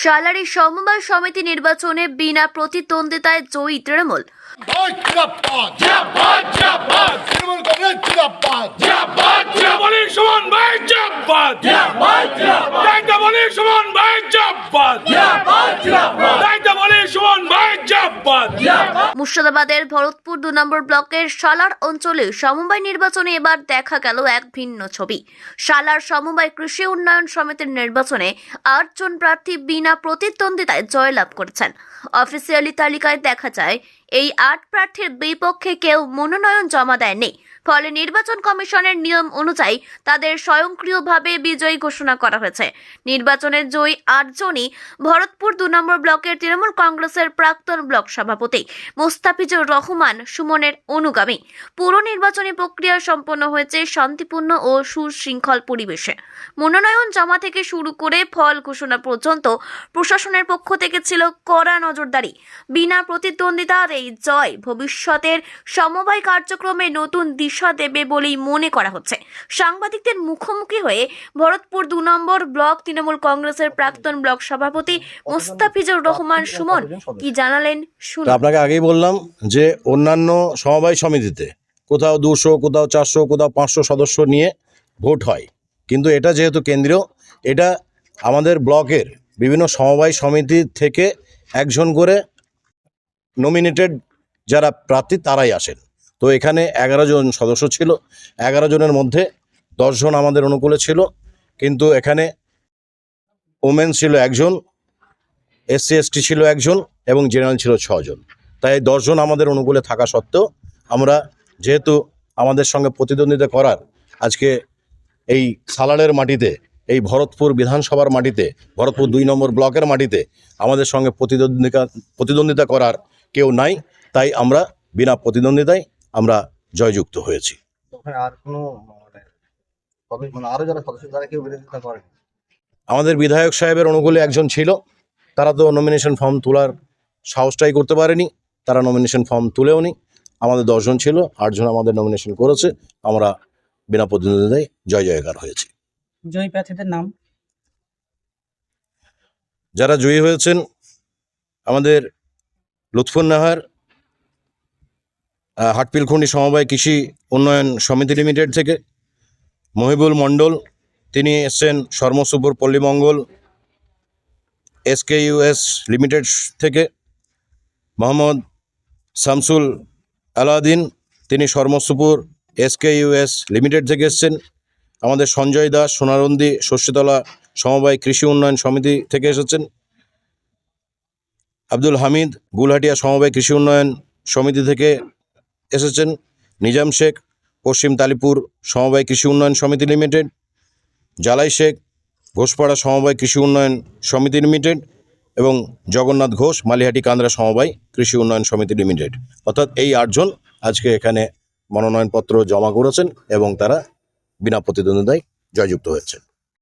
Salary সমবায় সমিতি নির্বাচনে বিনা প্রতিদ্বন্দ্বিতায় জয়ী তৃণমূল। সুমন মুর্শিদাবাদের ভরতপুর দু নম্বর ব্লকের সালার অঞ্চলে সমবায় নির্বাচনে এবার দেখা গেল এক ভিন্ন ছবি। সালার সমবায় কৃষি উন্নয়ন সমিতির নির্বাচনে আটজন প্রার্থী বিনা প্রতিদ্বন্দ্বিতায় জয়লাভ করেছেন। অফিসিয়ালি তালিকায় দেখা যায়, এই আট প্রার্থীর বিপক্ষে কেউ মনোনয়ন জমা দেয়নি। ফলে নির্বাচন কমিশনের নিয়ম অনুযায়ী তাদের স্বয়ংক্রিয়ভাবে বিজয়ী ঘোষণা করা হয়েছে। নির্বাচনে জয়ী আটজনই ভরতপুর দু নম্বর ব্লকের তৃণমূল কংগ্রেসের প্রাক্তন ব্লক সভাপতি মোস্তাফিজুর রহমান সুমনের অনুগামী। পুরো নির্বাচনী প্রক্রিয়া সম্পন্ন হয়েছে শান্তিপূর্ণ ও সুশৃঙ্খল পরিবেশে। মনোনয়ন জমা থেকে শুরু করে ফল ঘোষণা পর্যন্ত প্রশাসনের পক্ষ থেকে ছিল কড়া নজরদারি। বিনা প্রতিদ্বন্দ্বিতার এই জয় ভবিষ্যতের সমবায় কার্যক্রমে নতুন দিশা দেবে বলেই মনে করা হচ্ছে। সাংবাদিকদের মুখোমুখি হয়ে ভরতপুর দু নম্বর ব্লক তৃণমূল কংগ্রেসের প্রাক্তন ব্লক সভাপতি মোস্তাফিজুর রহমান সুমন কি জানালেন আপনাকে আগেই বললাম যে অন্যান্য সমবায় সমিতিতে কোথাও দুশো, কোথাও চারশো, কোথাও পাঁচশো সদস্য নিয়ে ভোট হয়। কিন্তু এটা যেহেতু কেন্দ্রীয়, এটা আমাদের ব্লকের বিভিন্ন সমবায় সমিতি থেকে একজন করে নমিনেটেড যারা প্রার্থী তারাই আসেন। তো এখানে এগারো জন সদস্য ছিল। এগারো জনের মধ্যে দশজন আমাদের অনুকূলে ছিল। কিন্তু এখানে ওমেন ছিল একজন, এসসি, এসটি ছিল একজন এবং জেনারেল ছিল ছজন। তাই দশজন আমাদের অনুকূলে থাকা সত্ত্বেও আমরা যেহেতু আমাদের সঙ্গে প্রতিদ্বন্দ্বিতা করার আজকে এই সালারের মাটিতে, এই ভরতপুর বিধানসভার মাটিতে, ভরতপুর দুই নম্বর ব্লকের মাটিতে আমাদের সঙ্গে প্রতিদ্বন্দ্বিতা প্রতিদ্বন্দ্বিতা করার কেউ নাই। তাই আমরা বিনা প্রতিদ্বন্দ্বিতায় আমরা জয়যুক্ত হয়েছি। আর কোনো মানে মানে আরও যারা সদস্য তারা কেউ বিরোধিতা করেন আমাদের বিধায়ক সাহেবের অনুকূলে একজন ছিল তারা তো নমিনেশন ফর্ম তোলার সাহসটাই করতে পারেনি তারা নমিনেশন ফর্ম তুলেও নি। আমাদের দশজন ছিল আটজন আমাদের নমিনেশন করেছে আমরা বিনা প্রতিদ্বন্দ্বিতায় জয় জয়কার হয়েছি। জয়ী প্রার্থীদের নাম? যারা জয়ী হয়েছেন আমাদের লুৎফুন নাহার হাটপিলখুন্ডি সমবায় কৃষি উন্নয়ন সমিতি লিমিটেড থেকে মহিবুল মণ্ডল, তিনি এসছেন সর্মসুপুর পল্লীমঙ্গল এসকেইউএস লিমিটেড থেকে মোহাম্মদ শামসুল আলাউদ্দিন তিনি সর্মসুপুর এসকেইউএস লিমিটেড থেকে এসছেন। আমাদের সঞ্জয় দাস, সোনারন্দি, শস্যতলা সমবায় কৃষি উন্নয়ন সমিতি থেকে এসেছেন। আব্দুল হামিদ, গুলহাটিয়া সমবায় কৃষি উন্নয়ন সমিতি থেকে এসেছেন নিজাম শেখ, পশ্চিম তালিপুর সমবায় কৃষি উন্নয়ন সমিতি লিমিটেড, জালাই শেখ, ঘোষপাড়া সমবায় কৃষি উন্নয়ন সমিতি লিমিটেড এবং জগন্নাথ ঘোষ, মালিহাটি কান্দ্রা সমবায় কৃষি উন্নয়ন সমিতি লিমিটেড। অর্থাৎ এই আটজন আজকে এখানে মনোনয়নপত্র জমা করেছেন এবং তারা বিনা প্রতিদ্বন্দ্বিতায় জয়যুক্ত হয়েছেন।